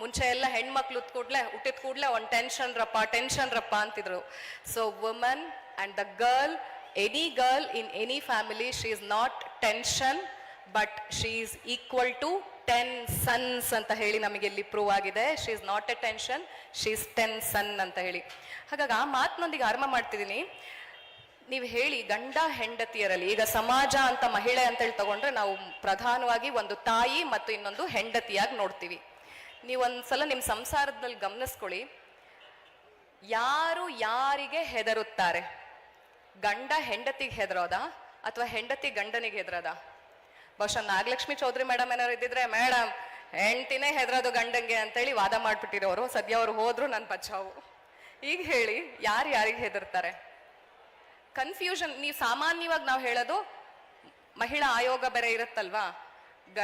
ಮುಂಚೆ ಎಲ್ಲ ಹೆಣ್ಮಕ್ಳು ಕೂಡ್ಲೆ, ಹುಟ್ಟಿದ ಕೂಡ್ಲೆ ಒಂದ್ ಟೆನ್ಷನ್ ರಪ್ಪ ಟೆನ್ಷನ್ ರಪ್ಪ ಅಂತಿದ್ರು. So woman and the girl any girl in any family she is not tension but she is equal to ten sons ಅಂತ ಹೇಳಿ ನಮಗೆ ಇಲ್ಲಿ ಪ್ರೂವ್ ಆಗಿದೆ. She is not a tension she is ten son ಅಂತ ಹೇಳಿ. ಹಾಗಾಗಿ ಆ ಮಾತಿನೊಂದಿಗೆ ಆರಂಭ ಮಾಡ್ತಿದ್ದೀನಿ. ನೀವು ಹೇಳಿ ಗಂಡ ಹೆಂಡತಿಯರಲ್ಲಿ, ಈಗ ಸಮಾಜ ಅಂತ ಮಹಿಳೆ ಅಂತ ಹೇಳಿ ತಗೊಂಡ್ರೆ ನಾವು ಪ್ರಧಾನವಾಗಿ ಒಂದು ತಾಯಿ ಮತ್ತು ಇನ್ನೊಂದು ಹೆಂಡತಿಯಾಗಿ ನೋಡ್ತೀವಿ. ನೀವು ಒಂದ್ಸಲ ನಿಮ್ಮ ಸಂಸಾರದಲ್ಲಿ ಗಮನಿಸ್ಕೊಳ್ಳಿ. ಯಾರು ಯಾರಿಗೆ ಹೆದರುತ್ತಾರೆ? ಗಂಡ ಹೆಂಡತಿಗೆ ಹೆದರೋದ? ಅಥವಾ ಹೆಂಡತಿ ಗಂಡನಿಗೆ ಹೆದರೋದ? ಬಹುಶಃ ನಾಗಲಕ್ಷ್ಮಿ ಚೌಧರಿ ಮೇಡಮ್ ಏನಾರು ಇದ್ದಿದ್ರೆ, ಮೇಡಮ್, ಹೆಂಡತಿನೇ ಹೆದರೋದು ಗಂಡಂಗೆ ಅಂತೇಳಿ ವಾದ ಮಾಡ್ಬಿಟ್ಟಿರೋರು. ಸದ್ಯ ಅವ್ರು ಹೋದ್ರು ನನ್ನ ಪಚ್ಚಾವು ಈಗ ಹೇಳಿ, ಯಾರು ಯಾರಿಗೆ ಹೆದರ್ತಾರೆ? ಕನ್ಫ್ಯೂಷನ್, ನೀವು ಸಾಮಾನ್ಯವಾಗಿ ನಾವು ಹೇಳೋದು ಮಹಿಳಾ ಆಯೋಗ ಬೇರೆ ಇರುತ್ತಲ್ವಾ?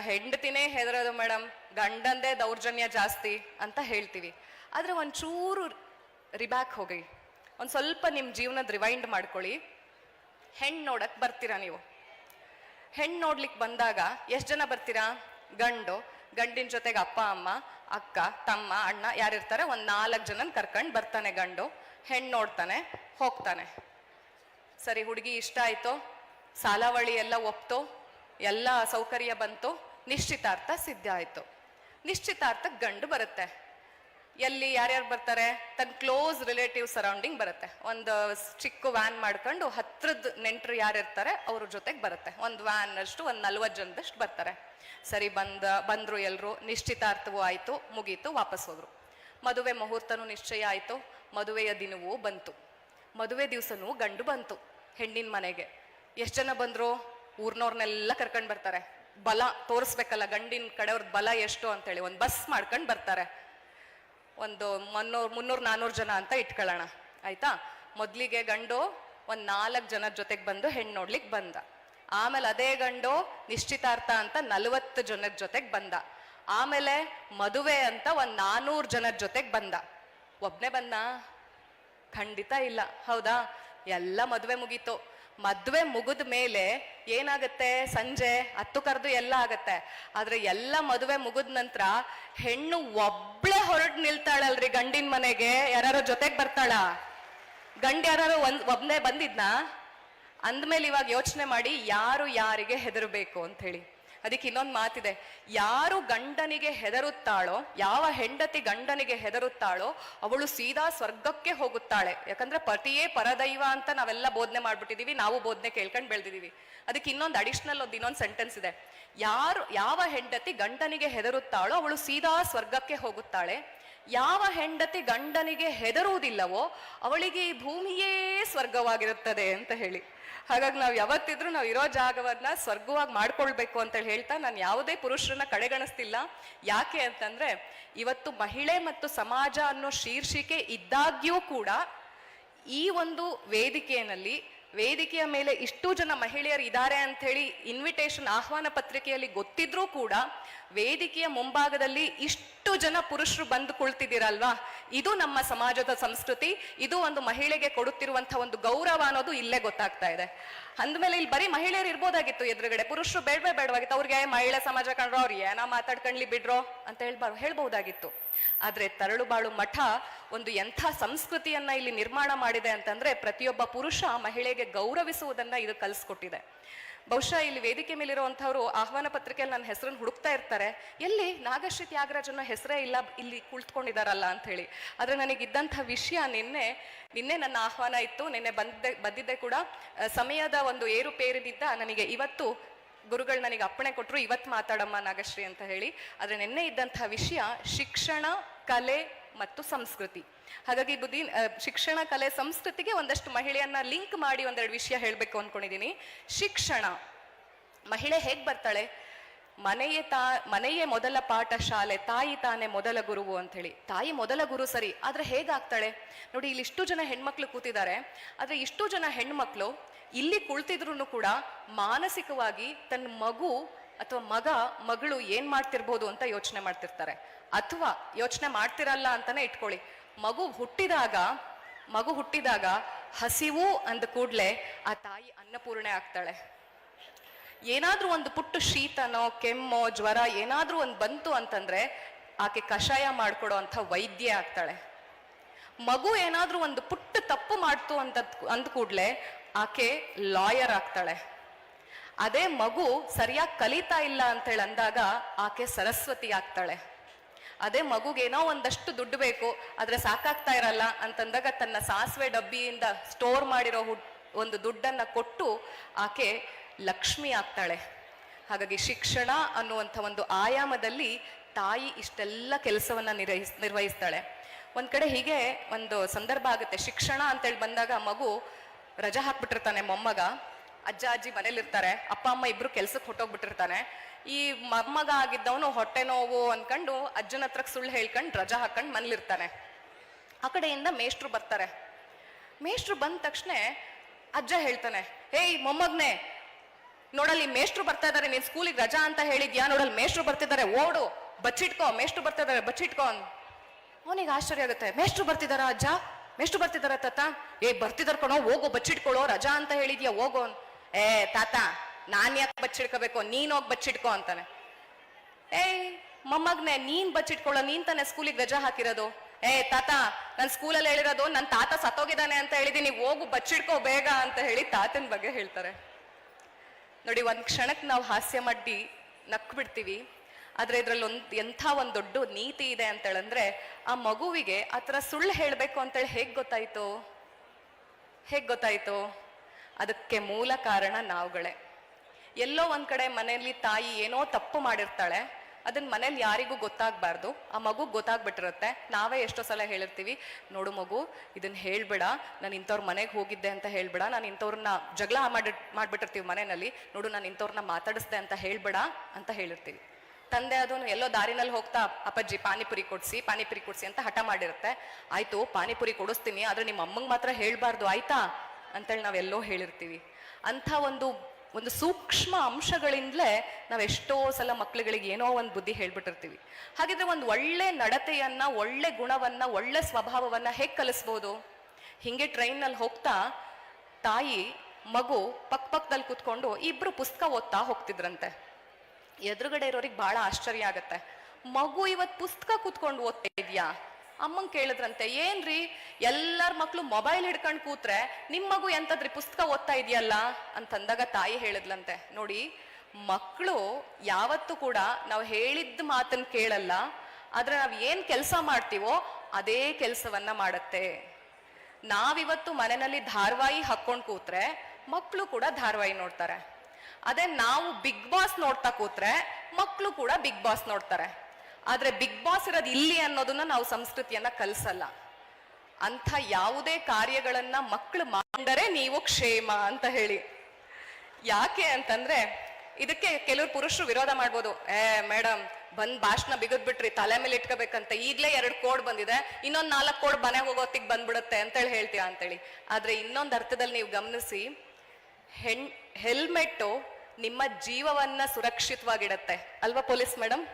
ಹೆಂಡತಿನೇ ಹೆದರೋದು ಮೇಡಮ್, ಗಂಡಂದೇ ದೌರ್ಜನ್ಯ ಜಾಸ್ತಿ ಅಂತ ಹೇಳ್ತೀವಿ. ಆದರೆ ಒಂಚೂರು ರಿಬ್ಯಾಕ್ ಹೋಗಿ, ಒಂದು ಸ್ವಲ್ಪ ನಿಮ್ಮ ಜೀವನದ ರಿವೈಂಡ್ ಮಾಡ್ಕೊಳ್ಳಿ. ಹೆಣ್ಣು ನೋಡಕ್ಕೆ ಬರ್ತೀರಾ ನೀವು? ಹೆಣ್ಣು ನೋಡ್ಲಿಕ್ಕೆ ಬಂದಾಗ ಎಷ್ಟು ಜನ ಬರ್ತೀರಾ? ಗಂಡು, ಗಂಡಿನ ಜೊತೆಗೆ ಅಪ್ಪ, ಅಮ್ಮ, ಅಕ್ಕ, ತಮ್ಮ, ಅಣ್ಣ ಯಾರಿರ್ತಾರೆ ಒಂದು ನಾಲ್ಕು ಜನನ ಕರ್ಕೊಂಡು ಬರ್ತಾನೆ ಗಂಡು ಹೆಣ್ಣು ನೋಡ್ತಾನೆ, ಹೋಗ್ತಾನೆ. ಸರಿ, ಹುಡುಗಿ ಇಷ್ಟ ಆಯ್ತೋ? ಸಾಲಾವಳಿ ಎಲ್ಲ ಒಪ್ತು? ಎಲ್ಲ ಸೌಕರ್ಯ ಬಂತು, ನಿಶ್ಚಿತಾರ್ಥ ಸಿದ್ಧ ಆಯ್ತು. ನಿಶ್ಚಿತಾರ್ಥಕ್ಕೆ ಗಂಡು ಬರುತ್ತೆ. ಎಲ್ಲಿ ಯಾರ್ಯಾರು ಬರ್ತಾರೆ ತನ್ನ ಕ್ಲೋಸ್ ರಿಲೇಟಿವ್ ಸರೌಂಡಿಂಗ್ ಬರುತ್ತೆ. ಒಂದು ಚಿಕ್ಕ ವ್ಯಾನ್ ಮಾಡ್ಕೊಂಡು ಹತ್ರದ ನೆಂಟರು ಯಾರಿರ್ತಾರೆ ಅವ್ರ ಜೊತೆಗೆ ಬರುತ್ತೆ. ಒಂದು ವ್ಯಾನ್ ಅಷ್ಟು, ಒಂದು ನಲ್ವತ್ತು ಜನದಷ್ಟು ಬರ್ತಾರೆ. ಸರಿ, ಬಂದ, ಬಂದ್ರು ಎಲ್ಲರೂ ನಿಶ್ಚಿತಾರ್ಥವೂ ಆಯಿತು, ಮುಗೀತು, ವಾಪಸ್ ಹೋದರು. ಮದುವೆ ಮುಹೂರ್ತನೂ ನಿಶ್ಚಯ ಆಯ್ತು, ಮದುವೆಯ ದಿನವೂ ಬಂತು. ಮದುವೆ ದಿವಸನೂ ಗಂಡು ಬಂತು, ಹೆಣ್ಣಿನ ಮನೆಗೆ. ಎಷ್ಟು ಜನ ಬಂದ್ರು? ಊರ್ನವ್ರನ್ನೆಲ್ಲ ಕರ್ಕೊಂಡ್ ಬರ್ತಾರೆ. ಬಲ ತೋರಿಸ್ಬೇಕಲ್ಲ, ಗಂಡಿನ ಕಡೆಯವ್ರದ್ದು ಬಲ ಎಷ್ಟು ಅಂತೇಳಿ ಒಂದು ಬಸ್ ಮಾಡ್ಕೊಂಡು ಬರ್ತಾರೆ. ಒಂದು ಮುನ್ನೂರು ಮುನ್ನೂರು ನಾನ್ನೂರು ಜನ ಅಂತ ಇಟ್ಕೊಳ್ಳೋಣ. ಆಯ್ತಾ? ಮೊದಲಿಗೆ ಗಂಡು ಒಂದು ನಾಲ್ಕು ಜನ ಜೊತೆಗೆ ಬಂದು ಹೆಣ್ಣು ನೋಡ್ಲಿಕ್ಕೆ ಬಂದ. ಆಮೇಲೆ ಅದೇ ಗಂಡು ನಿಶ್ಚಿತಾರ್ಥ ಅಂತ ನಲವತ್ತು ಜನದ ಜೊತೆಗೆ ಬಂದ. ಆಮೇಲೆ ಮದುವೆ ಅಂತ ಒಂದು ನಾನ್ನೂರು ಜನದ ಜೊತೆಗೆ ಬಂದ. ಒಬ್ಬನೇ ಬಂದ ಖಂಡಿತ ಇಲ್ಲ. ಹೌದಾ? ಎಲ್ಲ ಮದುವೆ ಮುಗೀತು. ಮದ್ವೆ ಮುಗಿದ ಮೇಲೆ ಏನಾಗತ್ತೆ? ಸಂಜೆ ಹತ್ತು ಕರೆದು ಎಲ್ಲ ಆಗತ್ತೆ. ಆದ್ರೆ ಎಲ್ಲ ಮದುವೆ ಮುಗಿದ ನಂತರ ಹೆಣ್ಣು ಒಬ್ಳೆ ಹೊರಟು ನಿಲ್ತಾಳಲ್ರಿ ಗಂಡಿನ ಮನೆಗೆ. ಯಾರು ಜೊತೆಗೆ ಬರ್ತಾಳ. ಗಂಡ ಯಾರು ಒಂದ್ ಒಬ್ನೇ ಬಂದಿದ್ನಾ? ಅಂದ್ಮೇಲೆ ಇವಾಗ ಯೋಚನೆ ಮಾಡಿ ಯಾರು ಯಾರಿಗೆ ಹೆದರಬೇಕು ಅಂತ ಹೇಳಿ. ಅದಕ್ಕೆ ಇನ್ನೊಂದು ಮಾತಿದೆ. ಯಾರು ಗಂಡನಿಗೆ ಹೆದರುತ್ತಾಳೋ, ಯಾವ ಹೆಂಡತಿ ಗಂಡನಿಗೆ ಹೆದರುತ್ತಾಳೋ, ಅವಳು ಸೀದಾ ಸ್ವರ್ಗಕ್ಕೆ ಹೋಗುತ್ತಾಳೆ. ಯಾಕಂದ್ರೆ ಪತಿಯೇ ಪರದೈವ ಅಂತ ನಾವೆಲ್ಲ ಬೋಧನೆ ಮಾಡ್ಬಿಟ್ಟಿದೀವಿ, ನಾವು ಬೋಧನೆ ಕೇಳ್ಕೊಂಡು ಬೆಳೆದಿದೀವಿ. ಅದಕ್ಕೆ ಇನ್ನೊಂದು ಅಡಿಷನಲ್ ಒಂದು ಇನ್ನೊಂದು ಸೆಂಟೆನ್ಸ್ ಇದೆ. ಯಾರು, ಯಾವ ಹೆಂಡತಿ ಗಂಡನಿಗೆ ಹೆದರುತ್ತಾಳೋ, ಅವಳು ಸೀದಾ ಸ್ವರ್ಗಕ್ಕೆ ಹೋಗುತ್ತಾಳೆ. ಯಾವ ಹೆಂಡತಿ ಗಂಡನಿಗೆ ಹೆದರುವುದಿಲ್ಲವೋ, ಅವಳಿಗೆ ಈ ಭೂಮಿಯೇ ಸ್ವರ್ಗವಾಗಿರುತ್ತದೆ ಅಂತ ಹೇಳಿ. ಹಾಗಾಗಿ ನಾವು ಯಾವತ್ತಿದ್ರೂ ನಾವು ಇರೋ ಜಾಗವನ್ನ ಸ್ವರ್ಗವಾಗಿ ಮಾಡ್ಕೊಳ್ಬೇಕು ಅಂತ ಹೇಳಿ ಹೇಳ್ತಾ ನಾನು ಯಾವುದೇ ಪುರುಷರನ್ನ ಕಡೆಗಣಿಸ್ತಿಲ್ಲ. ಯಾಕೆ ಅಂತಂದ್ರೆ ಇವತ್ತು ಮಹಿಳೆ ಮತ್ತು ಸಮಾಜ ಅನ್ನೋ ಶೀರ್ಷಿಕೆ ಇದ್ದಾಗ್ಯೂ ಕೂಡ ಈ ಒಂದು ವೇದಿಕೆಯಲ್ಲಿ, ವೇದಿಕೆಯ ಮೇಲೆ ಇಷ್ಟು ಜನ ಮಹಿಳೆಯರು ಇದ್ದಾರೆ ಅಂತ ಹೇಳಿ ಇನ್ವಿಟೇಷನ್ ಆಹ್ವಾನ ಪತ್ರಿಕೆಯಲ್ಲಿ ಗೊತ್ತಿದ್ರೂ ಕೂಡ ವೇದಿಕೆಯ ಮುಂಭಾಗದಲ್ಲಿ ಇಷ್ಟು ಜನ ಪುರುಷರು ಬಂದು ಕುಳ್ತಿದ್ದೀರಲ್ವಾ? ಇದು ನಮ್ಮ ಸಮಾಜದ ಸಂಸ್ಕೃತಿ. ಇದು ಒಂದು ಮಹಿಳೆಗೆ ಕೊಡುತ್ತಿರುವಂತಹ ಒಂದು ಗೌರವ ಅನ್ನೋದು ಇಲ್ಲೇ ಗೊತ್ತಾಗ್ತಾ ಇದೆ. ಅಂದ್ಮೇಲೆ ಇಲ್ಲಿ ಬರೀ ಮಹಿಳೆಯರು ಇರ್ಬೋದಾಗಿತ್ತು ಎದುರುಗಡೆ. ಪುರುಷರು ಬೇಡವೇ ಬೇಡವಾಗಿತ್ತು. ಅವ್ರಿಗೆ ಮಹಿಳೆ ಸಮಾಜ ಕಂಡ್ರೋ ಅವ್ರು ಏನೋ ಮಾತಾಡ್ಕೊಂಡ್ಲಿ ಬಿಡ್ರೋ ಅಂತ ಹೇಳ್ಬಾರ್ದು ಹೇಳ್ಬಹುದಾಗಿತ್ತು ಆದ್ರೆ ತರಳುಬಾಳು ಮಠ ಒಂದು ಎಂಥ ಸಂಸ್ಕೃತಿಯನ್ನ ಇಲ್ಲಿ ನಿರ್ಮಾಣ ಮಾಡಿದೆ ಅಂತಂದ್ರೆ ಪ್ರತಿಯೊಬ್ಬ ಪುರುಷ ಮಹಿಳೆಗೆ ಗೌರವಿಸುವುದನ್ನ ಇದು ಕಲಿಸ್ಕೊಟ್ಟಿದೆ. ಬಹುಶಃ ಇಲ್ಲಿ ವೇದಿಕೆ ಮೇಲಿರುವಂಥವ್ರು ಆಹ್ವಾನ ಪತ್ರಿಕೆಯಲ್ಲಿ ನನ್ನ ಹೆಸರನ್ನು ಹುಡುಕ್ತಾ ಇರ್ತಾರೆ. ಎಲ್ಲಿ? ನಾಗಶ್ರೀ ತ್ಯಾಗರಾಜ್ ಅನ್ನೋ ಹೆಸರೇ ಇಲ್ಲ, ಇಲ್ಲಿ ಕುಳಿತುಕೊಂಡಿದಾರಲ್ಲ ಅಂತ ಹೇಳಿ ಆದ್ರೆ ನನಗಿದ್ದಂಥ ವಿಷಯ ನಿನ್ನೆ ನಿನ್ನೆ ನನ್ನ ಆಹ್ವಾನ ಇತ್ತು, ನಿನ್ನೆ ಬಂದಿದ್ದೆ ಬಂದಿದ್ದೆ ಕೂಡ ಸಮಯದ ಒಂದು ಏರುಪೇರಿನಿಂದ ನನಗೆ ಇವತ್ತು ಗುರುಗಳು ನನಗೆ ಅಪ್ಪಣೆ ಕೊಟ್ಟರು ಇವತ್ತು ಮಾತಾಡಮ್ಮ ನಾಗಶ್ರೀ ಅಂತ ಹೇಳಿ. ಆದರೆ ನಿನ್ನೆ ಇದ್ದಂಥ ವಿಷಯ ಶಿಕ್ಷಣ, ಕಲೆ ಮತ್ತು ಸಂಸ್ಕೃತಿ. ಹಾಗಾಗಿ ಬುದ್ಧಿ ಶಿಕ್ಷಣ, ಕಲೆ, ಸಂಸ್ಕೃತಿಗೆ ಒಂದಷ್ಟು ಮಹಿಳೆಯನ್ನ ಲಿಂಕ್ ಮಾಡಿ ಒಂದೆರಡು ವಿಷಯ ಹೇಳಬೇಕು ಅನ್ಕೊಂಡಿದೀನಿ. ಶಿಕ್ಷಣ, ಮಹಿಳೆ ಹೇಗ್ ಬರ್ತಾಳೆ? ಮನೆಯೇ ತಾ, ಮನೆಯೇ ಮೊದಲ ಪಾಠ ಶಾಲೆ ತಾಯಿ ತಾನೇ ಮೊದಲ ಗುರುವು ಅಂತ ಹೇಳಿ ತಾಯಿ ಮೊದಲ ಗುರು ಸರಿ, ಆದ್ರೆ ಹೇಗಾಗ್ತಾಳೆ? ನೋಡಿ, ಇಲ್ಲಿ ಇಷ್ಟು ಜನ ಹೆಣ್ಮಕ್ಳು ಕೂತಿದ್ದಾರೆ. ಆದ್ರೆ ಇಷ್ಟು ಜನ ಹೆಣ್ಮಕ್ಳು ಇಲ್ಲಿ ಕುಳಿತಿದ್ರು ಕೂಡ ಮಾನಸಿಕವಾಗಿ ತನ್ನ ಮಗು ಅಥವಾ ಮಗ, ಮಗಳು ಏನ್ ಮಾಡ್ತಿರ್ಬೋದು ಅಂತ ಯೋಚನೆ ಮಾಡ್ತಿರ್ತಾರೆ. ಅಥವಾ ಯೋಚನೆ ಮಾಡ್ತಿರಲ್ಲ ಅಂತಾನೆ ಇಟ್ಕೊಳ್ಳಿ. ಮಗು ಹುಟ್ಟಿದಾಗ ಮಗು ಹುಟ್ಟಿದಾಗ ಹಸಿವು ಅಂದ ಕೂಡ್ಲೆ ಆ ತಾಯಿ ಅನ್ನಪೂರ್ಣೆ ಆಗ್ತಾಳೆ. ಏನಾದ್ರೂ ಒಂದು ಪುಟ್ಟು ಶೀತನೋ, ಕೆಮ್ಮೋ, ಜ್ವರ ಏನಾದ್ರೂ ಒಂದು ಬಂತು ಅಂತಂದ್ರೆ ಆಕೆ ಕಷಾಯ ಮಾಡ್ಕೊಡೋ ಅಂತ ವೈದ್ಯ ಆಗ್ತಾಳೆ. ಮಗು ಏನಾದ್ರೂ ಒಂದು ಪುಟ್ಟ ತಪ್ಪು ಮಾಡ್ತು ಅಂತ ಅಂದ ಕೂಡ್ಲೆ ಆಕೆ ಲಾಯರ್ ಆಗ್ತಾಳೆ. ಅದೇ ಮಗು ಸರಿಯಾಗಿ ಕಲಿತಾ ಇಲ್ಲ ಅಂತೇಳಿ ಅಂದಾಗ ಆಕೆ ಸರಸ್ವತಿ ಆಗ್ತಾಳೆ. ಅದೇ ಮಗುಗೇನೋ ಒಂದಷ್ಟು ದುಡ್ಡು ಬೇಕು, ಆದರೆ ಸಾಕಾಗ್ತಾ ಇರಲ್ಲ ಅಂತಂದಾಗ ತನ್ನ ಸಾಸಿವೆ ಡಬ್ಬಿಯಿಂದ ಸ್ಟೋರ್ ಮಾಡಿರೋ ಹುಡ್ ಒಂದು ದುಡ್ಡನ್ನ ಕೊಟ್ಟು ಆಕೆ ಲಕ್ಷ್ಮಿ ಆಗ್ತಾಳೆ. ಹಾಗಾಗಿ ಶಿಕ್ಷಣ ಅನ್ನುವಂಥ ಒಂದು ಆಯಾಮದಲ್ಲಿ ತಾಯಿ ಇಷ್ಟೆಲ್ಲ ಕೆಲಸವನ್ನ ನಿರ್ವಹಿಸ್ ನಿರ್ವಹಿಸ್ತಾಳೆ. ಒಂದು ಕಡೆ ಹೀಗೆ ಒಂದು ಸಂದರ್ಭ ಆಗುತ್ತೆ. ಶಿಕ್ಷಣ ಅಂತೇಳಿ ಬಂದಾಗ ಮಗು ರಜಾ ಹಾಕ್ಬಿಟ್ಟಿರ್ತಾನೆ ಮೊಮ್ಮಗ. ಅಜ್ಜ, ಅಜ್ಜಿ ಮನೇಲಿರ್ತಾರೆ. ಅಪ್ಪ, ಅಮ್ಮ ಇಬ್ರು ಕೆಲ್ಸಕ್ಕೆ ಹೊಟ್ಟೋಗ್ಬಿಟ್ಟಿರ್ತಾನೆ ಈ ಮಮ್ಮಗ ಆಗಿದ್ದವನು ಹೊಟ್ಟೆ ನೋವು ಅನ್ಕೊಂಡು ಅಜ್ಜನ ಹತ್ರ ಸುಳ್ಳು ಹೇಳ್ಕೊಂಡು ರಜಾ ಹಾಕೊಂಡು ಮನೇಲಿರ್ತಾನೆ. ಆ ಕಡೆಯಿಂದ ಮೇಷ್ಟ್ರು ಬರ್ತಾರೆ. ಮೇಷ್ಟ್ರು ಬಂದ ತಕ್ಷಣ ಅಜ್ಜ ಹೇಳ್ತಾನೆ, ಏಯ್, ಮೊಮ್ಮಗ್ನೆ, ನೋಡಲ್ಲಿ ಮೇಷ್ಟ್ರು ಬರ್ತಾ ಇದಾರೆ, ನೀನ್ ಸ್ಕೂಲಿಗೆ ರಜಾ ಅಂತ ಹೇಳಿದ್ಯಾ? ನೋಡಲ್ಲಿ ಮೇಷ್ಟ್ರು ಬರ್ತಿದ್ದಾರೆ ಓಡು, ಬಚ್ಚಿಟ್ಕೋ, ಮೇಷ್ಟ್ರು ಬರ್ತಾ ಇದಾರೆ, ಬಚ್ಚಿಟ್ಕೋ ಅವನಿಗೆ ಆಶ್ಚರ್ಯ ಆಗುತ್ತೆ, ಮೇಷ್ಟ್ರು ಬರ್ತಿದಾರ ಅಜ್ಜ? ಮೇಷ್ಟ್ರು ಬರ್ತಿದಾರ ತಾತ? ಏ ಬರ್ತಿದಾರ ಕಣೋ, ಹೋಗು, ಬಚ್ಚಿಟ್ಕೊಳೋ, ರಜಾ ಅಂತ ಹೇಳಿದ್ಯಾ, ಹೋಗೋ ಅನ್. ಏ, ತಾತ, ನಾನು ಯಾಕೆ ಬಚ್ಚಿಟ್ಕೋಬೇಕು ನೀನ್ ಹೋಗಿ ಬಚ್ಚಿಟ್ಕೋ ಅಂತಾನೆ. ಏಯ್ ಮೊಮ್ಮಗ್ನೆ, ನೀನ್ ಬಚ್ಚಿಟ್ಕೊಳ್ಳೋ, ನೀನ್ ತಾನೆ ಸ್ಕೂಲಿಗೆ ರಜಾ ಹಾಕಿರೋದು. ಏ, ತಾತ, ನನ್ ಸ್ಕೂಲಲ್ಲಿ ಹೇಳಿರೋದು ನನ್ ತಾತ ಸತ್ತೋಗಿದ್ದಾನೆ ಅಂತ ಹೇಳಿದೀನಿ, ಹೋಗು, ಬಚ್ಚಿಡ್ಕೋ ಬೇಗ ಅಂತ ಹೇಳಿ ತಾತನ ಬಗ್ಗೆ ಹೇಳ್ತಾರೆ. ನೋಡಿ, ಒಂದ್ ಕ್ಷಣಕ್ಕೆ ನಾವು ಹಾಸ್ಯ ಮಾಡಿ ನಕ್ ಬಿಡ್ತೀವಿ ಆದ್ರೆ ಇದ್ರಲ್ಲಿ ಒಂದ್ ಎಂಥ ಒಂದ್ ದೊಡ್ಡ ನೀತಿ ಇದೆ ಅಂತ ಹೇಳಂದ್ರೆ ಆ ಮಗುವಿಗೆ ಆ ಸುಳ್ಳು ಹೇಳ್ಬೇಕು ಅಂತೇಳಿ ಹೇಗ್ ಗೊತ್ತಾಯ್ತು? ಹೇಗ್ ಗೊತ್ತಾಯ್ತು? ಅದಕ್ಕೆ ಮೂಲ ಕಾರಣ ನಾವುಗಳೇ. ಎಲ್ಲೋ ಒಂದ್ ಕಡೆ ಮನೆಯಲ್ಲಿ ತಾಯಿ ಏನೋ ತಪ್ಪು ಮಾಡಿರ್ತಾಳೆ ಅದನ್ನ ಮನೇಲಿ ಯಾರಿಗೂ ಗೊತ್ತಾಗ್ಬಾರ್ದು. ಆ ಮಗು ಗೊತ್ತಾಗ್ಬಿಟ್ಟಿರುತ್ತೆ. ನಾವೇ ಎಷ್ಟೋ ಸಲ ಹೇಳಿರ್ತೀವಿ ನೋಡು ಮಗು ಇದನ್ನ ಹೇಳ್ಬೇಡ, ನಾನು ಇಂಥವ್ರ ಮನೆಗೆ ಹೋಗಿದ್ದೆ ಅಂತ ಹೇಳ್ಬೇಡ, ನಾನು ಇಂಥವ್ರನ್ನ ಜಗಳ ಮಾಡಿ ಮಾಡ್ಬಿಟ್ಟಿರ್ತೀವಿ ಮನೆಯಲ್ಲಿ ನೋಡು ನಾನು ಇಂಥವ್ರನ್ನ ಮಾತಾಡಿಸ್ದೆ ಅಂತ ಹೇಳ್ಬೇಡ, ಅಂತ ಹೇಳಿರ್ತೀವಿ. ತಂದೆ ಅದನ್ನು ಎಲ್ಲೋ ದಾರಿನಲ್ಲಿ ಹೋಗ್ತಾ, ಅಪ್ಪಾಜಿ, ಪಾನಿಪುರಿ ಕೊಡ್ಸಿ ಪಾನಿಪುರಿ ಕೊಡ್ಸಿ ಅಂತ ಹಠ ಮಾಡಿರುತ್ತೆ. ಆಯ್ತು, ಪಾನಿಪುರಿ ಕೊಡಿಸ್ತೀನಿ, ಆದ್ರೆ ನಿಮ್ಮ ಅಮ್ಮಂಗೆ ಮಾತ್ರ ಹೇಳ್ಬಾರ್ದು, ಆಯ್ತಾ? ಅಂತೇಳಿ ನಾವೆಲ್ಲೋ ಹೇಳಿರ್ತೀವಿ. ಅಂಥ ಒಂದು ಒಂದು ಸೂಕ್ಷ್ಮ ಅಂಶಗಳಿಂದಲೇ ನಾವು ಎಷ್ಟೋ ಸಲ ಮಕ್ಳುಗಳಿಗೆ ಏನೋ ಒಂದು ಬುದ್ಧಿ ಹೇಳ್ಬಿಟ್ಟಿರ್ತೀವಿ. ಹಾಗಿದ್ರೆ ಒಂದು ಒಳ್ಳೆ ನಡತೆಯನ್ನ, ಒಳ್ಳೆ ಗುಣವನ್ನ, ಒಳ್ಳೆ ಸ್ವಭಾವವನ್ನ ಹೇಗೆ ಕಲಿಸ್ಬೋದು? ಹಿಂಗೆ ಟ್ರೈನಲ್ಲಿ ಹೋಗ್ತಾ ತಾಯಿ, ಮಗು ಪಕ್ ಪಕ್ಕದಲ್ಲಿ ಕೂತ್ಕೊಂಡು ಇಬ್ರು ಪುಸ್ತಕ ಓದ್ತಾ ಹೋಗ್ತಿದ್ರಂತೆ. ಎದುರುಗಡೆ ಇರೋರಿಗೆ ಬಹಳ ಆಶ್ಚರ್ಯ ಆಗತ್ತೆ. ಮಗು ಇವತ್ತು ಪುಸ್ತಕ ಕೂತ್ಕೊಂಡು ಓದ್ತಾ ಇದ್ಯಾ? ಅಮ್ಮಂಗ್ ಕೇಳಿದ್ರಂತೆ, ಏನ್ರಿ? ಎಲ್ಲರ ಮಕ್ಕಳು ಮೊಬೈಲ್ ಹಿಡ್ಕೊಂಡು ಕೂತ್ರೆ ನಿಮ್ಮ ಮಗು ಎಂತದ್ರಿ ಪುಸ್ತಕ ಓದ್ತಾ ಇದೆಯಲ್ಲ? ಅಂತಂದಾಗ ತಾಯಿ ಹೇಳಿದ್ಲಂತೆ, ನೋಡಿ ಮಕ್ಕಳು ಯಾವತ್ತೂ ಕೂಡ ನಾವು ಹೇಳಿದ್ದ ಮಾತನ್ನು ಕೇಳಲ್ಲ, ಆದರೆ ನಾವು ಏನು ಕೆಲಸ ಮಾಡ್ತೀವೋ ಅದೇ ಕೆಲಸವನ್ನ ಮಾಡತ್ತೆ. ನಾವಿವತ್ತು ಮನೆಯಲ್ಲಿ ಧಾರವಾಹಿ ಹಾಕೊಂಡು ಕೂತ್ರೆ ಮಕ್ಕಳು ಕೂಡ ಧಾರವಾಹಿ ನೋಡ್ತಾರೆ. ಅದೇ ನಾವು ಬಿಗ್ ಬಾಸ್ ನೋಡ್ತಾ ಕೂತ್ರೆ ಮಕ್ಕಳು ಕೂಡ ಬಿಗ್ ಬಾಸ್ ನೋಡ್ತಾರೆ. ಆದ್ರೆ ಬಿಗ್ ಬಾಸ್ ಇರೋದು ಇಲ್ಲಿ ಅನ್ನೋದನ್ನ ನಾವು ಸಂಸ್ಕೃತಿಯನ್ನ ಕಲಿಸಲ್ಲ. ಅಂಥ ಯಾವುದೇ ಕಾರ್ಯಗಳನ್ನ ಮಕ್ಕಳು ಮಾಡಿದರೆ ನೀವು ಕ್ಷೇಮ ಅಂತ ಹೇಳಿ. ಯಾಕೆ ಅಂತಂದ್ರೆ ಇದಕ್ಕೆ ಕೆಲವರು ಪುರುಷರು ವಿರೋಧ ಮಾಡ್ಬೋದು. ಏ ಮೇಡಮ್ ಬಂದ್ ಭಾಷಣ ಬಿಗದ್ ಬಿಟ್ರಿ ತಲೆ ಮೇಲೆ ಇಟ್ಕೋಬೇಕಂತ. ಈಗಲೇ ಎರಡು ಕೋಡ್ ಬಂದಿದೆ. ಇನ್ನೊಂದ್ ನಾಲ್ಕು ಕೋಡ್ ಮನೆ ಹೋಗೋತ್ತಿಗೆ ಬಂದ್ಬಿಡುತ್ತೆ ಅಂತೇಳಿ ಹೇಳ್ತೀರಾ ಅಂತೇಳಿ. ಆದ್ರೆ ಇನ್ನೊಂದು ಅರ್ಥದಲ್ಲಿ ನೀವು ಗಮನಿಸಿ, ಹೆಣ್, ಹೆಲ್ಮೆಟ್ಟು ನಿಮ್ಮ ಜೀವವನ್ನ ಸುರಕ್ಷಿತವಾಗಿಡತ್ತೆ. ಅಲ್ವಾ ಪೊಲೀಸ್ ಮೇಡಮ್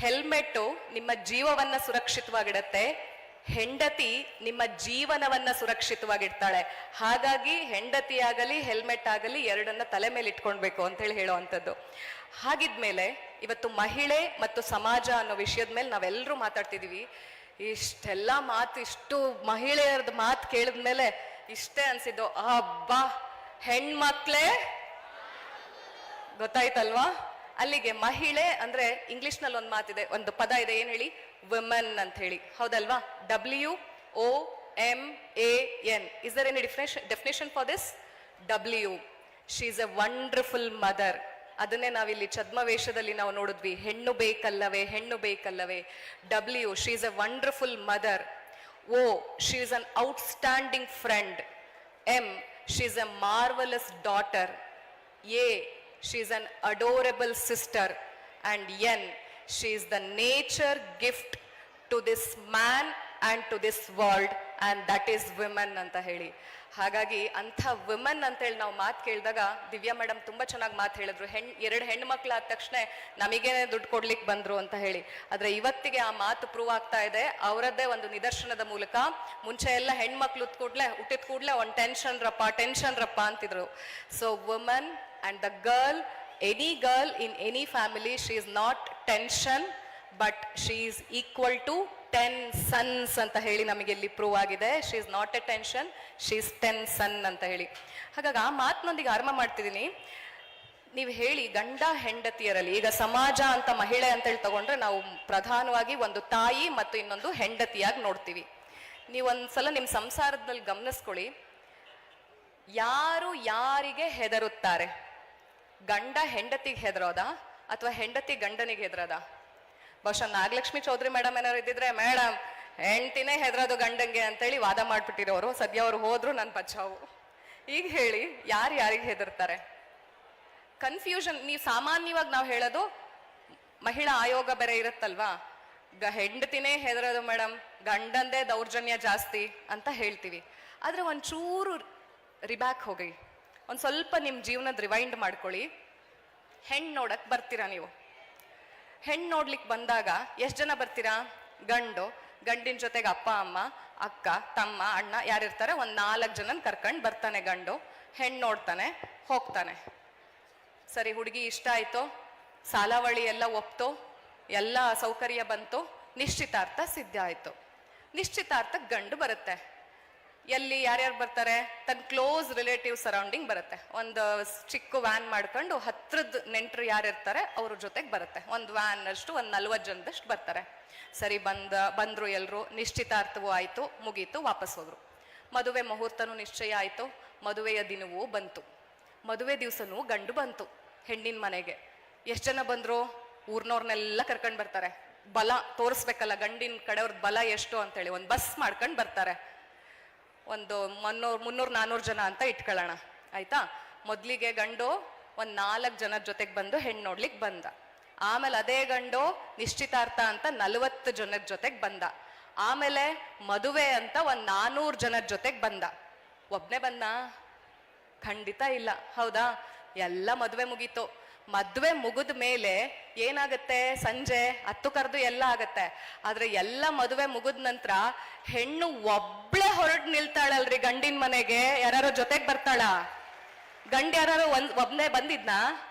ಹೆಲ್ಮೆಟ್ಟು ನಿಮ್ಮ ಜೀವವನ್ನ ಸುರಕ್ಷಿತವಾಗಿಡತ್ತೆ, ಹೆಂಡತಿ ನಿಮ್ಮ ಜೀವನವನ್ನ ಸುರಕ್ಷಿತವಾಗಿಡ್ತಾಳೆ. ಹಾಗಾಗಿ ಹೆಂಡತಿ ಆಗಲಿ ಹೆಲ್ಮೆಟ್ ಆಗಲಿ ಎರಡನ್ನ ತಲೆ ಮೇಲೆ ಇಟ್ಕೊಳ್ಬೇಕು ಅಂತ ಹೇಳಿ ಹಾಗಿದ್ಮೇಲೆ ಇವತ್ತು ಮಹಿಳೆ ಮತ್ತು ಸಮಾಜ ಅನ್ನೋ ವಿಷಯದ ಮೇಲೆ ನಾವೆಲ್ಲರೂ ಮಾತಾಡ್ತಿದೀವಿ. ಇಷ್ಟೆಲ್ಲ ಮಾತು, ಇಷ್ಟು ಮಹಿಳೆಯರದ ಮಾತು ಕೇಳಿದ್ಮೇಲೆ ಇಷ್ಟೇ ಅನ್ಸಿದ್ದು, ಅಬ್ಬಾ, ಹೆಣ್ಮಕ್ಳೇ! ಗೊತ್ತಾಯ್ತಲ್ವಾ? ಅಲ್ಲಿಗೆ ಮಹಿಳೆ ಅಂದ್ರೆ ಇಂಗ್ಲಿಷ್ನಲ್ಲಿ ಒಂದು ಮಾತಿದೆ ಒಂದು ಪದ ಇದೆ ಏನ್ ಹೇಳಿ? ವುಮನ್ ಅಂತ ಹೇಳಿ. ಹೌದಲ್ವಾ? W O M A N is there any definition definition for this W she is a wonderful mother ಅದನ್ನೇ ನಾವಿಲ್ಲಿ ಛದ್ಮವೇಷದಲ್ಲಿ ನಾವು ನೋಡಿದ್ವಿ. ಹೆಣ್ಣು ಬೇಕಲ್ಲವೇ ಹೆಣ್ಣು ಬೇಕಲ್ಲವೇ? W she is A wonderful mother O she is an outstanding friend M she is a marvellous daughter A, she is an adorable sister. And Yen, she is the nature gift to this man and to this world. And that is women ಅಂತ ಹೇಳಿ. ಹಾಗಾಗಿ ಅಂಥ women ಅಂತ ಹೇಳಿ ನಾವು ಮಾತು ಕೇಳಿದಾಗ Divya madam ತುಂಬ ಚೆನ್ನಾಗಿ ಮಾತು ಹೇಳಿದ್ರು. ಹೆಣ್ ಎರಡು ಹೆಣ್ಮಕ್ಳು ಆದ ತಕ್ಷಣ ನಮಗೇನೆ ದುಡ್ಡು ಕೊಡ್ಲಿಕ್ಕೆ ಬಂದರು ಅಂತ ಹೇಳಿ. ಆದರೆ ಇವತ್ತಿಗೆ ಆ ಮಾತು ಪ್ರೂವ್ ಆಗ್ತಾ ಇದೆ. ಅವರದ್ದೇ ಒಂದು ನಿದರ್ಶನದ ಮೂಲಕ ಮುಂಚೆ ಎಲ್ಲ ಹೆಣ್ಮಕ್ಳು ಕೂಡಲೇ ಹುಟ್ಟಿದ ಕೂಡಲೇ ಒಂದು ಟೆನ್ಷನ್ ರಪ್ಪ ಟೆನ್ಷನ್ ರಪ್ಪ ಅಂತಿದ್ರು. So woman and the girl any girl in any family she is not tension but she is equal to ten sons ಅಂತ ಹೇಳಿ ನಮಗೆ ಇಲ್ಲಿ ಪ್ರೂವ್ ಆಗಿದೆ. She is not a tension she is ten son ಅಂತ ಹೇಳಿ. ಹಾಗಾಗಿ ಆ ಮಾತಿನೊಂದಿಗೆ ಆರಂಭ ಮಾಡ್ತಿದ್ದೀನಿ. ನೀವು ಹೇಳಿ ಗಂಡ ಹೆಂಡತಿಯರಲ್ಲಿ, ಈಗ ಸಮಾಜ ಅಂತ ಮಹಿಳೆ ಅಂತ ಹೇಳಿ ತಗೊಂಡ್ರೆ ನಾವು ಪ್ರಧಾನವಾಗಿ ಒಂದು ತಾಯಿ ಮತ್ತು ಇನ್ನೊಂದು ಹೆಂಡತಿಯಾಗಿ ನೋಡ್ತೀವಿ. ನೀವೊಂದ್ಸಲ ನಿಮ್ಮ ಸಂಸಾರದಲ್ಲಿ ಗಮನಿಸ್ಕೊಳ್ಳಿ. ಯಾರು ಯಾರಿಗೆ ಹೆದರುತ್ತಾರೆ? ಗಂಡ ಹೆಂಡತಿಗೆ ಹೆದರೋದ ಅಥವಾ ಹೆಂಡತಿ ಗಂಡನಿಗೆ ಹೆದರೋದ? ಬಹುಶಃ ನಾಗಲಕ್ಷ್ಮಿ ಚೌಧರಿ ಮೇಡಮ್ ಏನಾರು ಇದ್ದಿದ್ರೆ ಮೇಡಮ್ ಹೆಂಡತಿನೇ ಹೆದರೋದು ಗಂಡಂಗೆ ಅಂತೇಳಿ ವಾದ ಮಾಡ್ಬಿಟ್ಟಿರೋರು. ಸದ್ಯ ಅವ್ರು ಹೋದ್ರು ನನ್ನ ಪಚ್ಚಾವು. ಈಗ ಹೇಳಿ, ಯಾರು ಯಾರಿಗೆ ಹೆದರ್ತಾರೆ ಕನ್ಫ್ಯೂಷನ್, ನೀವು ಸಾಮಾನ್ಯವಾಗಿ ನಾವು ಹೇಳೋದು ಮಹಿಳಾ ಆಯೋಗ ಬೇರೆ ಇರುತ್ತಲ್ವಾ? ಗ, ಹೆಂಡತಿನೇ ಹೆದರೋದು ಮೇಡಮ್ ಗಂಡಂದೇ ದೌರ್ಜನ್ಯ ಜಾಸ್ತಿ ಅಂತ ಹೇಳ್ತೀವಿ. ಆದರೆ ಒಂಚೂರು ರಿಬ್ಯಾಕ್ ಹೋಗಿ ಒಂದ್ ಸ್ವಲ್ಪ ನಿಮ್ಮ ಜೀವನದ ರಿವೈಂಡ್ ಮಾಡ್ಕೊಳ್ಳಿ. ಹೆಣ್ಣು ನೋಡಕ್ಕೆ ಬರ್ತೀರಾ ನೀವು? ಹೆಣ್ಣು ನೋಡ್ಲಿಕ್ಕೆ ಬಂದಾಗ ಎಷ್ಟು ಜನ ಬರ್ತೀರಾ? ಗಂಡು, ಗಂಡಿನ ಜೊತೆಗೆ ಅಪ್ಪ, ಅಮ್ಮ, ಅಕ್ಕ, ತಮ್ಮ, ಅಣ್ಣ ಯಾರಿರ್ತಾರೆ ಒಂದು ನಾಲ್ಕು ಜನನ ಕರ್ಕೊಂಡು ಬರ್ತಾನೆ ಗಂಡು. ಹೆಣ್ಣು ನೋಡ್ತಾನೆ, ಹೋಗ್ತಾನೆ. ಸರಿ, ಹುಡುಗಿ ಇಷ್ಟ ಆಯಿತು? ಸಾಲಾವಳಿ ಎಲ್ಲ ಒಪ್ತು? ಎಲ್ಲ ಸೌಕರ್ಯ ಬಂತು? ನಿಶ್ಚಿತಾರ್ಥ ಸಿದ್ಧ ಆಯಿತು. ನಿಶ್ಚಿತಾರ್ಥಕ್ಕೆ ಗಂಡು ಬರುತ್ತೆ. ಎಲ್ಲಿ ಯಾರ್ಯಾರು ಬರ್ತಾರೆ? ತನ್ನ ಕ್ಲೋಸ್ ರಿಲೇಟಿವ್ ಸರೌಂಡಿಂಗ್ ಬರುತ್ತೆ. ಒಂದು ಚಿಕ್ಕ ವ್ಯಾನ್ ಮಾಡ್ಕೊಂಡು ಹತ್ರದ ನೆಂಟರು ಯಾರಿರ್ತಾರೆ, ಅವ್ರ ಜೊತೆಗೆ ಬರುತ್ತೆ. ಒಂದು ವ್ಯಾನ್ ಅಷ್ಟು, ಒಂದು ನಲ್ವತ್ತು ಜನದಷ್ಟು ಬರ್ತಾರೆ. ಸರಿ, ಬಂದ, ಬಂದರು ಎಲ್ಲರೂ ನಿಶ್ಚಿತಾರ್ಥವೂ ಆಯಿತು, ಮುಗೀತು, ವಾಪಸ್ ಹೋದರು. ಮದುವೆ ಮುಹೂರ್ತನೂ ನಿಶ್ಚಯ ಆಯಿತು, ಮದುವೆಯ ದಿನವೂ ಬಂತು. ಮದುವೆ ದಿವಸನೂ ಗಂಡು ಬಂತು, ಹೆಣ್ಣಿನ ಮನೆಗೆ. ಎಷ್ಟು ಜನ ಬಂದರು? ಊರ್ನವ್ರನ್ನೆಲ್ಲ ಕರ್ಕೊಂಡು ಬರ್ತಾರೆ. ಬಲ ತೋರಿಸ್ಬೇಕಲ್ಲ, ಗಂಡಿನ ಕಡೆಯವ್ರದ್ದು ಬಲ ಎಷ್ಟು ಅಂತೇಳಿ. ಒಂದು ಬಸ್ ಮಾಡ್ಕೊಂಡು ಬರ್ತಾರೆ. ಒಂದು ಮುನ್ನೂರು ಮುನ್ನೂರು ನಾನ್ನೂರು ಜನ ಅಂತ ಇಟ್ಕೊಳ್ಳೋಣ. ಆಯ್ತಾ? ಮೊದಲಿಗೆ ಗಂಡು, ಒಂದು ನಾಲ್ಕು ಜನದ ಜೊತೆಗೆ ಬಂದು ಹೆಣ್ಣು ನೋಡ್ಲಿಕ್ಕೆ ಬಂದ. ಆಮೇಲೆ ಅದೇ ಗಂಡು ನಿಶ್ಚಿತಾರ್ಥ ಅಂತ ನಲವತ್ತು ಜನದ ಜೊತೆಗೆ ಬಂದ. ಆಮೇಲೆ ಮದುವೆ ಅಂತ ಒಂದು ನಾನ್ನೂರು ಜನದ ಜೊತೆಗೆ ಬಂದ. ಒಬ್ಬನೇ ಬಂದ ಖಂಡಿತ ಇಲ್ಲ. ಹೌದಾ? ಎಲ್ಲ ಮದುವೆ ಮುಗೀತು. ಮದ್ವೆ ಮುಗಿದ ಮೇಲೆ ಏನಾಗುತ್ತೆ? ಸಂಜೆ ಹತ್ತು ಕರೆದು ಎಲ್ಲ ಆಗತ್ತೆ. ಆದ್ರೆ ಎಲ್ಲ ಮದುವೆ ಮುಗಿದ ನಂತರ ಹೆಣ್ಣು ಒಬ್ಳೆ ಹೊರಟು ನಿಲ್ತಾಳಲ್ರಿ ಗಂಡಿನ ಮನೆಗೆ. ಯಾರು ಜೊತೆಗೆ ಬರ್ತಾಳ. ಗಂಡ ಯಾರು ಒಂದ್ ಒಬ್ನೇ ಬಂದಿದ್ನಾ?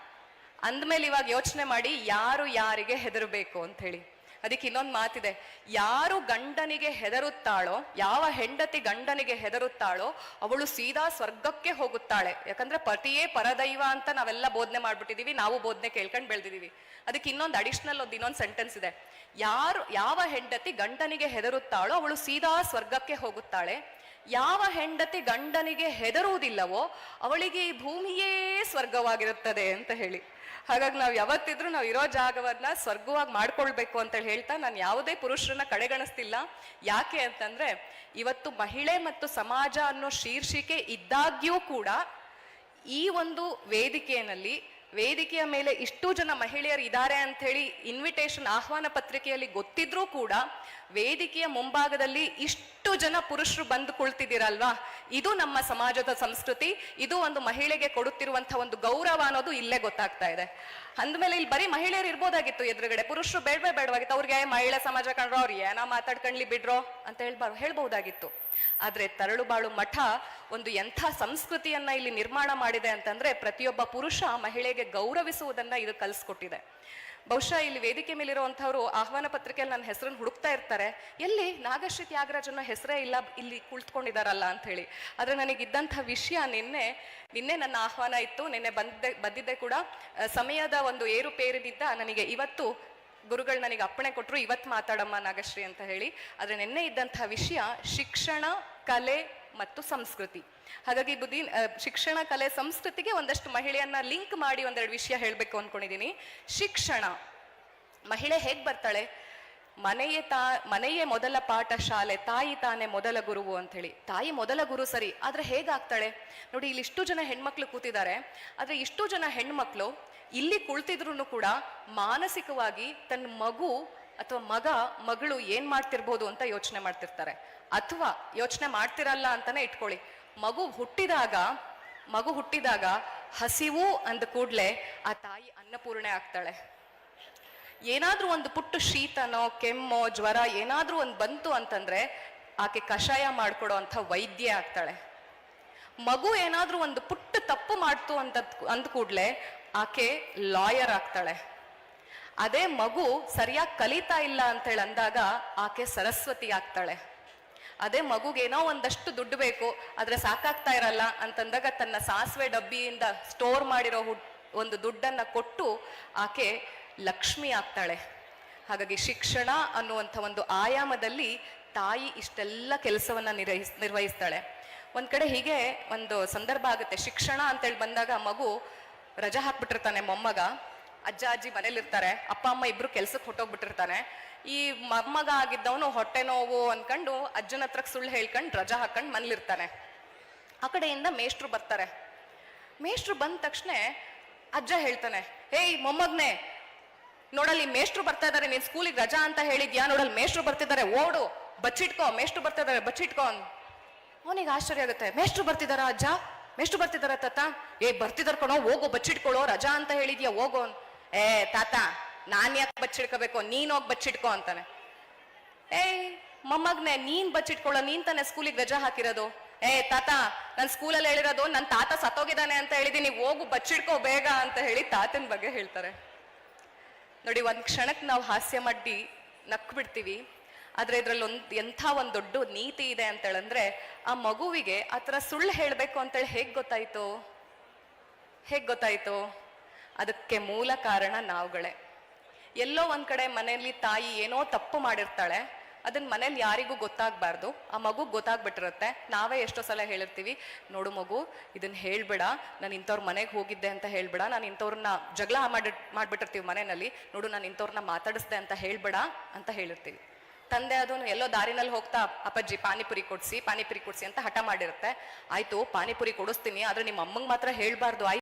ಅಂದ್ಮೇಲೆ ಇವಾಗ ಯೋಚನೆ ಮಾಡಿ ಯಾರು ಯಾರಿಗೆ ಹೆದರಬೇಕು ಅಂತ ಹೇಳಿ. ಅದಕ್ಕೆ ಇನ್ನೊಂದು ಮಾತಿದೆ. ಯಾರು ಗಂಡನಿಗೆ ಹೆದರುತ್ತಾಳೋ, ಯಾವ ಹೆಂಡತಿ ಗಂಡನಿಗೆ ಹೆದರುತ್ತಾಳೋ, ಅವಳು ಸೀದಾ ಸ್ವರ್ಗಕ್ಕೆ ಹೋಗುತ್ತಾಳೆ. ಯಾಕಂದ್ರೆ ಪತಿಯೇ ಪರದೈವ ಅಂತ ನಾವೆಲ್ಲ ಬೋಧನೆ ಮಾಡ್ಬಿಟ್ಟಿದೀವಿ, ನಾವು ಬೋಧನೆ ಕೇಳ್ಕೊಂಡು ಬೆಳೆದಿದೀವಿ. ಅದಕ್ಕೆ ಇನ್ನೊಂದು ಅಡಿಷನಲ್ ಒಂದು ಇನ್ನೊಂದು ಸೆಂಟೆನ್ಸ್ ಇದೆ. ಯಾರು, ಯಾವ ಹೆಂಡತಿ ಗಂಡನಿಗೆ ಹೆದರುತ್ತಾಳೋ, ಅವಳು ಸೀದಾ ಸ್ವರ್ಗಕ್ಕೆ ಹೋಗುತ್ತಾಳೆ. ಯಾವ ಹೆಂಡತಿ ಗಂಡನಿಗೆ ಹೆದರುವುದಿಲ್ಲವೋ, ಅವಳಿಗೆ ಈ ಭೂಮಿಯೇ ಸ್ವರ್ಗವಾಗಿರುತ್ತದೆ ಅಂತ ಹೇಳಿ. ಹಾಗಾಗಿ ನಾವು ಯಾವತ್ತಿದ್ರೂ ನಾವು ಇರೋ ಜಾಗವನ್ನ ಸ್ವರ್ಗವಾಗಿ ಮಾಡ್ಕೊಳ್ಬೇಕು ಅಂತ ಹೇಳಿ ಹೇಳ್ತಾ ನಾನು ಯಾವುದೇ ಪುರುಷರನ್ನ ಕಡೆಗಣಿಸ್ತಿಲ್ಲ. ಯಾಕೆ ಅಂತಂದ್ರೆ ಇವತ್ತು ಮಹಿಳೆ ಮತ್ತು ಸಮಾಜ ಅನ್ನೋ ಶೀರ್ಷಿಕೆ ಇದ್ದಾಗ್ಯೂ ಕೂಡ ಈ ಒಂದು ವೇದಿಕೆಯಲ್ಲಿ, ವೇದಿಕೆಯ ಮೇಲೆ ಇಷ್ಟು ಜನ ಮಹಿಳೆಯರು ಇದ್ದಾರೆ ಅಂತ ಹೇಳಿ ಇನ್ವಿಟೇಷನ್ ಆಹ್ವಾನ ಪತ್ರಿಕೆಯಲ್ಲಿ ಗೊತ್ತಿದ್ರೂ ಕೂಡ ವೇದಿಕೆಯ ಮುಂಭಾಗದಲ್ಲಿ ಇಷ್ಟು ಜನ ಪುರುಷರು ಬಂದು ಕುಳ್ತಿದ್ದೀರಲ್ವಾ? ಇದು ನಮ್ಮ ಸಮಾಜದ ಸಂಸ್ಕೃತಿ, ಇದು ಒಂದು ಮಹಿಳೆಗೆ ಕೊಡುತ್ತಿರುವಂತಹ ಒಂದು ಗೌರವ ಅನ್ನೋದು ಇಲ್ಲೇ ಗೊತ್ತಾಗ್ತಾ ಇದೆ. ಅಂದ್ಮೇಲೆ ಇಲ್ಲಿ ಬರೀ ಮಹಿಳೆಯರು ಇರ್ಬೋದಾಗಿತ್ತು ಎದುರುಗಡೆ, ಪುರುಷರು ಬೇಡವೇ ಬೇಡವಾಗಿತ್ತು. ಅವ್ರಿಗೆ ಮಹಿಳಾ ಸಮಾಜ ಕಂಡ್ರೋ ಅವ್ರು ಏನೋ ಮಾತಾಡ್ಕೊಂಡ್ಲಿ ಬಿಡ್ರೋ ಅಂತ ಹೇಳ್ಬಾರ ಹೇಳ್ಬಹುದಾಗಿತ್ತು ಆದ್ರೆ ತರಳುಬಾಳು ಮಠ ಒಂದು ಎಂಥ ಸಂಸ್ಕೃತಿಯನ್ನ ಇಲ್ಲಿ ನಿರ್ಮಾಣ ಮಾಡಿದೆ ಅಂತಂದ್ರೆ ಪ್ರತಿಯೊಬ್ಬ ಪುರುಷ ಮಹಿಳೆಗೆ ಗೌರವಿಸುವುದನ್ನ ಇದು ಕಲಿಸ್ಕೊಟ್ಟಿದೆ. ಬಹುಶಃ ಇಲ್ಲಿ ವೇದಿಕೆ ಮೇಲಿರುವಂಥವ್ರು ಆಹ್ವಾನ ಪತ್ರಿಕೆಯಲ್ಲಿ ನನ್ನ ಹೆಸರನ್ನು ಹುಡುಕ್ತಾ ಇರ್ತಾರೆ. ಎಲ್ಲಿ ನಾಗಶ್ರೀ ತ್ಯಾಗರಾಜ್ ಹೆಸರೇ ಇಲ್ಲ, ಇಲ್ಲಿ ಕುಳಿತುಕೊಂಡಿದಾರಲ್ಲ ಅಂತ ಹೇಳಿ. ಆದ್ರೆ ನನಗಿದ್ದಂಥ ವಿಷಯ ನಿನ್ನೆ ನಿನ್ನೆ ನನ್ನ ಆಹ್ವಾನ ಇತ್ತು, ನಿನ್ನೆ ಬಂದಿದ್ದೆ ಬಂದಿದ್ದೆ ಕೂಡ ಸಮಯದ ಒಂದು ಏರುಪೇರಿನಿಂದ ನನಗೆ ಇವತ್ತು ಗುರುಗಳು ನನಗೆ ಅಪ್ಪಣೆ ಕೊಟ್ಟರು ಇವತ್ತು ಮಾತಾಡಮ್ಮ ನಾಗಶ್ರೀ ಅಂತ ಹೇಳಿ. ಆದ್ರೆ ನಿನ್ನೆ ಇದ್ದಂಥ ವಿಷಯ ಶಿಕ್ಷಣ, ಕಲೆ ಮತ್ತು ಸಂಸ್ಕೃತಿ. ಹಾಗಾಗಿ ಬುದ್ಧಿ ಶಿಕ್ಷಣ ಕಲೆ ಸಂಸ್ಕೃತಿಗೆ ಒಂದಷ್ಟು ಮಹಿಳೆಯನ್ನ ಲಿಂಕ್ ಮಾಡಿ ಒಂದೆರಡು ವಿಷಯ ಹೇಳಬೇಕು ಅನ್ಕೊಂಡಿದೀನಿ. ಶಿಕ್ಷಣ, ಮಹಿಳೆ ಹೇಗ್ ಬರ್ತಾಳೆ? ಮನೆಯೇ ತಾ, ಮನೆಯೇ ಮೊದಲ ಪಾಠ ಶಾಲೆ ತಾಯಿ ತಾನೇ ಮೊದಲ ಗುರುವು ಅಂತ ಹೇಳಿ ತಾಯಿ ಮೊದಲ ಗುರು ಸರಿ, ಆದ್ರೆ ಹೇಗಾಗ್ತಾಳೆ? ನೋಡಿ, ಇಲ್ಲಿ ಇಷ್ಟು ಜನ ಹೆಣ್ಮಕ್ಳು ಕೂತಿದ್ದಾರೆ. ಆದ್ರೆ ಇಷ್ಟು ಜನ ಹೆಣ್ಮಕ್ಳು ಇಲ್ಲಿ ಕುಳ್ತಿದ್ರು ಕೂಡ ಮಾನಸಿಕವಾಗಿ ತನ್ನ ಮಗು ಅಥವಾ ಮಗ, ಮಗಳು ಏನ್ ಮಾಡ್ತಿರ್ಬೋದು ಅಂತ ಯೋಚನೆ ಮಾಡ್ತಿರ್ತಾರೆ. ಅಥವಾ ಯೋಚನೆ ಮಾಡ್ತಿರಲ್ಲ ಅಂತಾನೆ ಇಟ್ಕೊಳ್ಳಿ. ಮಗು ಹುಟ್ಟಿದಾಗ ಮಗು ಹುಟ್ಟಿದಾಗ ಹಸಿವು ಅಂದ ಕೂಡ್ಲೆ ಆ ತಾಯಿ ಅನ್ನಪೂರ್ಣೆ ಆಗ್ತಾಳೆ. ಏನಾದರೂ ಒಂದು ಪುಟ್ಟು ಶೀತನೋ, ಕೆಮ್ಮೋ, ಜ್ವರ ಏನಾದರೂ ಒಂದು ಬಂತು ಅಂತಂದ್ರೆ ಆಕೆ ಕಷಾಯ ಮಾಡಿಕೊಡೋ ಅಂಥ ವೈದ್ಯ ಆಗ್ತಾಳೆ. ಮಗು ಏನಾದರೂ ಒಂದು ಪುಟ್ಟ ತಪ್ಪು ಮಾಡ್ತು ಅಂತ ಅಂದ ಕೂಡ್ಲೆ ಆಕೆ ಲಾಯರ್ ಆಗ್ತಾಳೆ. ಅದೇ ಮಗು ಸರಿಯಾಗಿ ಕಲಿತಾ ಇಲ್ಲ ಅಂತೇಳಿ ಅಂದಾಗ ಆಕೆ ಸರಸ್ವತಿ ಆಗ್ತಾಳೆ. ಅದೇ ಮಗುಗೇನೋ ಒಂದಷ್ಟು ದುಡ್ಡು ಬೇಕು, ಆದ್ರೆ ಸಾಕಾಗ್ತಾ ಇರಲ್ಲ ಅಂತಂದಾಗ ತನ್ನ ಸಾಸಿವೆ ಡಬ್ಬಿಯಿಂದ ಸ್ಟೋರ್ ಮಾಡಿರೋ ಒಂದು ದುಡ್ಡನ್ನ ಕೊಟ್ಟು ಆಕೆ ಲಕ್ಷ್ಮಿ ಆಗ್ತಾಳೆ. ಹಾಗಾಗಿ ಶಿಕ್ಷಣ ಅನ್ನುವಂಥ ಒಂದು ಆಯಾಮದಲ್ಲಿ ತಾಯಿ ಇಷ್ಟೆಲ್ಲ ಕೆಲಸವನ್ನ ನಿರ್ವಹಿಸ್ ನಿರ್ವಹಿಸ್ತಾಳೆ. ಒಂದ್ ಕಡೆ ಹೀಗೆ ಒಂದು ಸಂದರ್ಭ ಆಗುತ್ತೆ. ಶಿಕ್ಷಣ ಅಂತೇಳಿ ಬಂದಾಗ ಮಗು ರಜಾ ಹಾಕ್ಬಿಟ್ಟಿರ್ತಾನೆ ಮೊಮ್ಮಗ. ಅಜ್ಜ, ಅಜ್ಜಿ ಮನೇಲಿರ್ತಾರೆ. ಅಪ್ಪ, ಅಮ್ಮ ಇಬ್ರು ಕೆಲ್ಸಕ್ಕೆ ಹೊಟ್ಟೋಗ್ಬಿಟ್ಟಿರ್ತಾನೆ ಈ ಮಮ್ಮಗ ಆಗಿದ್ದವನು ಹೊಟ್ಟೆ ನೋವು ಅನ್ಕೊಂಡು ಅಜ್ಜನ ಹತ್ರ ಸುಳ್ಳು ಹೇಳ್ಕೊಂಡು ರಜಾ ಹಾಕೊಂಡು ಮನೇಲಿರ್ತಾನೆ. ಆ ಕಡೆಯಿಂದ ಮೇಷ್ಟ್ರು ಬರ್ತಾರೆ. ಮೇಷ್ಟ್ರು ಬಂದ ತಕ್ಷಣ ಅಜ್ಜ ಹೇಳ್ತಾನೆ, ಏಯ್ ಮೊಮ್ಮಗ್ನೆ, ನೋಡಲ್ಲಿ ಮೇಷ್ಟ್ರು ಬರ್ತಾ ಇದಾರೆ, ನೀನ್ ಸ್ಕೂಲಿಗೆ ರಜಾ ಅಂತ ಹೇಳಿದ್ಯಾ? ನೋಡಲ್ಲಿ ಮೇಷ್ಟ್ರು ಬರ್ತಿದ್ದಾರೆ ಓಡು, ಬಚ್ಚಿಟ್ಕೋ, ಮೇಷ್ಟ್ರು ಬರ್ತಾ ಇದಾರೆ, ಬಚ್ಚಿಟ್ಕೋ ಅವನಿಗೆ ಆಶ್ಚರ್ಯ ಆಗುತ್ತೆ, ಮೇಷ್ಟ್ರು ಬರ್ತಿದಾರ ಅಜ್ಜ? ಮೇಷ್ಟ್ರು ಬರ್ತಿದಾರ ತಾತ? ಏ, ಬರ್ತಿದಾರ ಕಣೋ, ಹೋಗು, ಬಚ್ಚಿಟ್ಕೊಳೋ, ರಜಾ ಅಂತ ಹೇಳಿದ್ಯಾ, ಹೋಗೋ ಏ ತಾತ ನಾನ್ ಯಾಕೆ ಬಚ್ಚಿಡ್ಕೋಬೇಕು? ನೀನ್ ಹೋಗಿ ಬಚ್ಚಿಟ್ಕೋ ಅಂತಾನೆ. ಏಯ್, ಮೊಮ್ಮಗ್ನೆ, ನೀನ್ ಬಚ್ಚಿಟ್ಕೊಳ್ಳೋ, ನೀನ್ ತಾನೆ ಸ್ಕೂಲಿಗೆ ರಜಾ ಹಾಕಿರೋದು. ಏ, ತಾತ, ನನ್ ಸ್ಕೂಲಲ್ಲಿ ಹೇಳಿರೋದು, ನನ್ ತಾತ ಸತ್ತೋಗಿದ್ದಾನೆ ಅಂತ ಹೇಳಿದೀನಿ ಹೋಗು, ಬಚ್ಚಿಡ್ಕೋ ಬೇಗ ಅಂತ ಹೇಳಿ ತಾತನ ಬಗ್ಗೆ ಹೇಳ್ತಾರೆ. ನೋಡಿ, ಒಂದ್ ಕ್ಷಣಕ್ಕೆ ನಾವು ಹಾಸ್ಯ ಮಾಡಿ ನಕ್ ಬಿಡ್ತೀವಿ ಆದ್ರೆ ಇದ್ರಲ್ಲಿ ಒಂದ್, ಎಂಥ ಒಂದ್ ದೊಡ್ಡ ನೀತಿ ಇದೆ ಅಂತ ಹೇಳಂದ್ರೆ ಆ ಮಗುವಿಗೆ ಆ ಥರ ಸುಳ್ಳು ಹೇಳ್ಬೇಕು ಅಂತೇಳಿ ಹೇಗ್ ಗೊತ್ತಾಯ್ತು? ಹೇಗ್ ಗೊತ್ತಾಯ್ತು? ಅದಕ್ಕೆ ಮೂಲ ಕಾರಣ ನಾವುಗಳೇ. ಎಲ್ಲೋ ಒಂದ್ ಕಡೆ ಮನೆಯಲ್ಲಿ ತಾಯಿ ಏನೋ ತಪ್ಪು ಮಾಡಿರ್ತಾಳೆ ಅದನ್ನ ಮನೇಲಿ ಯಾರಿಗೂ ಗೊತ್ತಾಗ್ಬಾರ್ದು. ಆ ಮಗು ಗೊತ್ತಾಗ್ಬಿಟ್ಟಿರುತ್ತೆ. ನಾವೇ ಎಷ್ಟೋ ಸಲ ಹೇಳಿರ್ತೀವಿ, ನೋಡು ಮಗು ಇದನ್ನ ಹೇಳ್ಬೇಡ, ನಾನು ಇಂಥವ್ರ ಮನೆಗೆ ಹೋಗಿದ್ದೆ ಅಂತ ಹೇಳ್ಬೇಡ, ನಾನು ಇಂಥವ್ರನ್ನ ಜಗಳ ಮಾಡಿ ಮಾಡ್ಬಿಟ್ಟಿರ್ತೀವಿ ಮನೆಯಲ್ಲಿ ನೋಡು ನಾನು ಇಂಥವ್ರನ್ನ ಮಾತಾಡಿಸ್ದೆ ಅಂತ ಹೇಳ್ಬೇಡ, ಅಂತ ಹೇಳಿರ್ತೀವಿ. ತಂದೆ ಅದನ್ನು ಎಲ್ಲೋ ದಾರಿನಲ್ಲಿ ಹೋಗ್ತಾ, ಅಪ್ಪಾಜಿ, ಪಾನಿಪುರಿ ಕೊಡ್ಸಿ ಪಾನಿಪುರಿ ಕೊಡ್ಸಿ ಅಂತ ಹಠ ಮಾಡಿರುತ್ತೆ. ಆಯ್ತು, ಪಾನಿಪುರಿ ಕೊಡಿಸ್ತೀನಿ, ಆದ್ರೆ ನಿಮ್ಮ ಅಮ್ಮಂಗೆ ಮಾತ್ರ ಹೇಳ್ಬಾರ್ದು